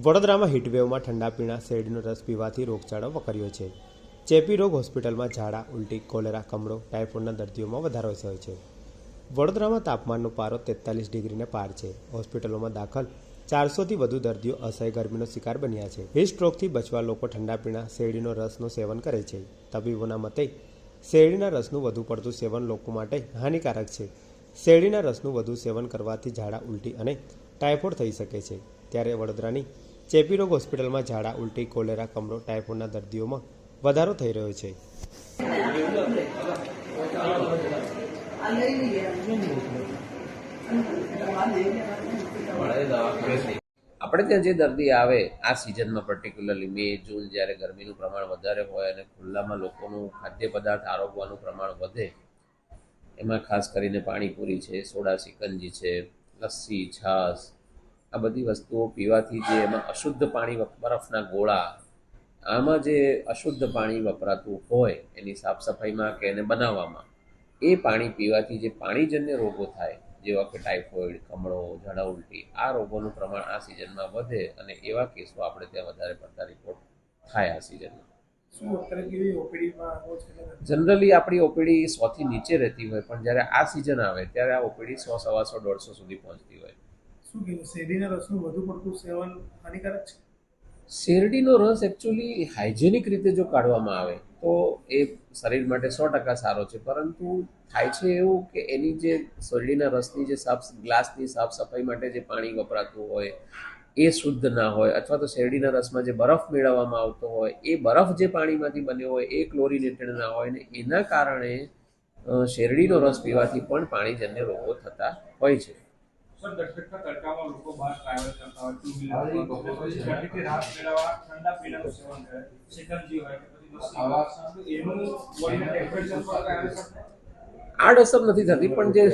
વડોદરામાં હીટવેવમાં ઠંડા પીણા શેરડીનો રસ પીવાથી રોગચાળો વકર્યો છે. ચેપી રોગ હોસ્પિટલમાં ઝાડા, ઉલટી, કોલેરા, કમળો, ટાઇફોઇડના દર્દીઓમાં વધારો થયો છે. વડોદરામાં તાપમાનનો પારો તેતાલીસ ડિગ્રીને પાર છે. હોસ્પિટલોમાં દાખલ ચારસોથી વધુ દર્દીઓ અસહ્ય ગરમીનો શિકાર બન્યા છે. હીટ બચવા લોકો ઠંડા પીણા, શેરડીનો રસનું સેવન કરે છે. તબીબોના મતે, શેરડીના રસનું વધુ પડતું સેવન લોકો માટે હાનિકારક છે. શેરડીના રસનું વધુ સેવન કરવાથી ઝાડા, ઉલટી અને ટાઇફોઇડ થઈ શકે છે. ત્યારે વડોદરાની ચેપી રોગ હોસ્પિટલમાં ઝાડા, ઉલટી, કોલેરા, કમળો, ટાઇફોઇડના દર્દીઓમાં વધારો થઈ રહ્યો છે. આપણે ત્યાં જે દર્દી આવે, આ સિઝનમાં પર્ટિક્યુલરલી મે, જૂન જ્યારે ગરમીનું પ્રમાણ વધારે હોય અને ખુલ્લામાં લોકોનું ખાદ્ય પદાર્થ આરોગવાનું પ્રમાણ વધે, એમાં ખાસ કરીને પાણીપુરી છે, સોડા, સિકંજી છે, લસ્સી, છાશ આ બધી વસ્તુઓ પીવાથી જે એમાં અશુદ્ધ પાણી બરફના ગોળા આમાં જે અશુદ્ધ પાણી વપરાતું હોય એની સાફ સફાઈમાં કે એને બનાવવામાં એ પાણી પીવાથી જે પાણીજન્ય રોગો થાય જેવા કે ટાઇફોઇડ કમળો ઝાડા ઉલટી આ રોગોનું પ્રમાણ આ સિઝનમાં વધે અને એવા કેસો આપણે ત્યાં વધારે પડતા રિપોર્ટ થાય આ સિઝનમાં. જનરલી આપણી ઓપીડી સોથી નીચે રહેતી હોય પણ જ્યારે આ સિઝન આવે ત્યારે આ ઓપીડી સો સવાસો દોઢસો સુધી પહોંચતી હોય. શું કીધું? શેરડીના રસનું વધુ પડતું સેવન હાનિકારક છે? શેરડીનો રસ એકચ્યુઅલી હાઇજેનિક રીતે જો કાઢવામાં આવે, તો એ શરીર માટે સો ટકા સારો છે. પરંતુ થાય છે એવું કે એની જે શેરડીના રસની જે સાફ, ગ્લાસની સાફ સફાઈ માટે જે પાણી વપરાતું હોય, એ શુદ્ધ ના હોય, અથવા તો શેરડીના રસમાં જે બરફ મેળવવામાં આવતો હોય, એ બરફ જે પાણીમાંથી બન્યો હોય, એ ક્લોરિનેટેડ ના હોય ને એના કારણે શેરડીનો રસ પીવાથી પણ પાણીજન્ય રોગો થતા હોય છે. સર દર્શકના તડકામાં લોકો બહાર ટ્રાવેલ કરતા હોય ટુ વ્હીલર પર રાહત મેળવવા ઠંડા પીણાનું સેવન કરે સિકંજી હોય કે પછી લસ્સી એનું બોડીના ટેમ્પરેચર પર કાંઈ અસર આડઅસર નથી થતી પણ જે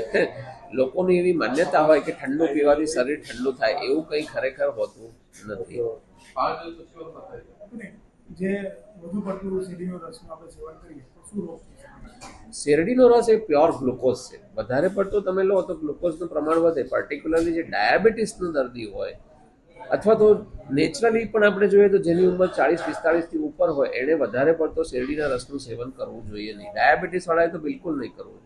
લોકોની એવી માન્યતા હોય કે ઠંડુ પીવાથી શરીર ઠંડુ થાય એવું કંઈ ખરેખર હોતું નથી. જે વધુ પડતું શેરડીનો રસનું આપણે સેવન કરીએ તો શું રોગ શેરડીનો રસ એ પ્યોર ગ્લુકોઝ છે. વધારે પડતો તમે લો તો ગ્લુકોઝનું પ્રમાણ વધે. પર્ટિક્યુલરલી જે ડાયાબિટીસનો દર્દી હોય અથવા તો નેચરલી પણ આપણે જોઈએ તો જેની ઉંમર ચાળીસ પિસ્તાળીસથી ઉપર હોય એણે વધારે પડતો શેરડીના રસનું સેવન કરવું જોઈએ નહીં. ડાયાબિટીસવાળાએ તો બિલકુલ નહીં કરવું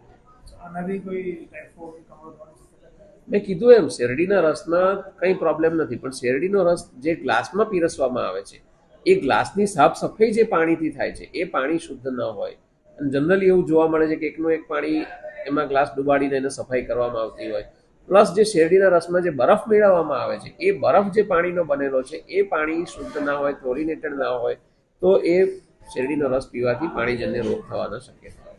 મેં કીધું એમ શેરડીના રસમાં કંઈ પ્રોબ્લેમ નથી પણ શેરડીનો રસ જે ગ્લાસમાં પીરસવામાં આવે છે એ ગ્લાસની સાફ સફાઈ જે પાણીથી થાય છે, એ પાણી શુદ્ધ ન હોય. અને જનરલી એવું જોવા મળે છે કે એકનું એક પાણી એમાં ગ્લાસ ડુબાડીને એને સફાઈ કરવામાં આવતી હોય. પ્લસ જે શેરડીના રસમાં જે બરફ મેળવવામાં આવે છે, એ બરફ જે પાણીનો બનેલો છે, એ પાણી શુદ્ધ ના હોય, ક્લોરિનેટેડ ના હોય, તો એ શેરડીનો રસ પીવાથી પાણીજન્ય રોગ થવાનો શક્યતા.